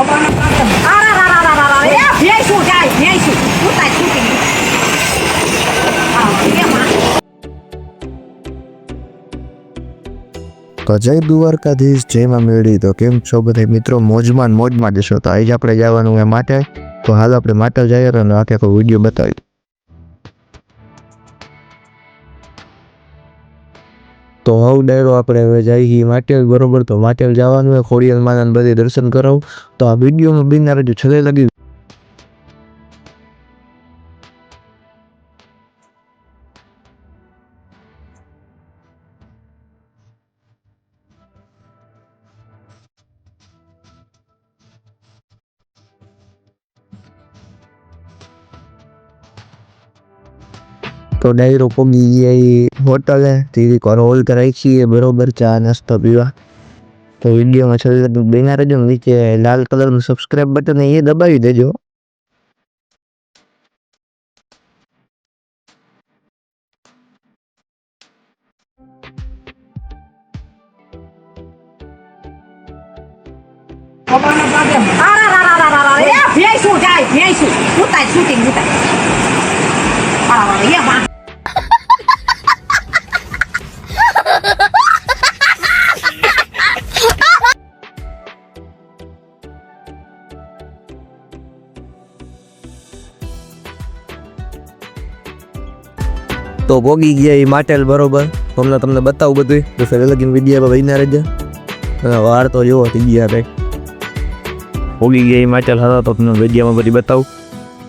તો જય દ્વારકાધીશ જયમાં મેળી. તો કેમ છો બધા મિત્રો? મોજમાં મોજમાં જશો તો આજે આપણે જવાનું એ માટે. તો હાલ આપણે માટે જઈએ અને આખે આખો વીડિયો બતાવી તો હવ ડાયરો આપણે હવે જઈએ માટેલ, બરોબર? તો માટેલ જવાનું હોય, ખોડિયાલ માના બધી દર્શન કરાવું. તો આ વિડીયોમાં બિના રહેજો છેલ્લે લગી તો ડાયરો પગી ગયા હોટલે તીરી કોર હોલ કરાઈ છીએ બરોબર ચા નાસ્તો પીવા તો વિડીયોમાં છેલ્લે લગી બેના રહેજો ને નીચે લાલ કલરનું સબસ્ક્રાઇબ બટન એ દબાવી દેજો તો ભોગી ગયા એ માટેલ બરોબર. તમને તમને બતાવું બધું તો ફેર લગીને વીડિયો રહેજો. અને વાર તો જેવો થઈ ગયા ભાઈ. ભોગી ગયા એ માટેલ હતા તો તમને વિડીયામાં બધી બતાવું.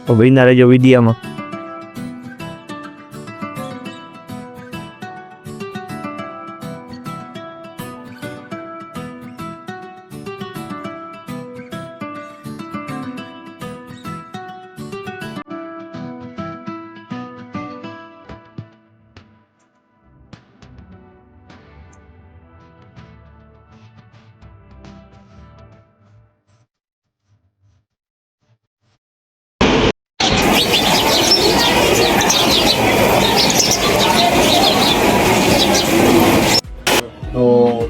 તો વહીના રહેજો વિડીયોમાં તો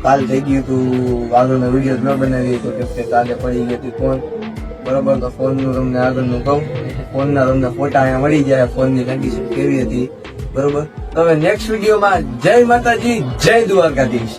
કાલ થઈ ગયું હતું, આગળનો વીડિયો ન બનાવી તો કેમ કે કાલે પડી ગઈ હતી ફોન બરોબર, તો ફોનનું તમને આગળનું કહું. ફોનના તમને ફોટા અહીંયા મળી જાય ફોનની કન્ડિશન કેવી હતી? બરોબર? તમે નેક્સ્ટ નેક્સ્ટ વિડીયોમાં જય માતાજી, જય દ્વારકાધીશ.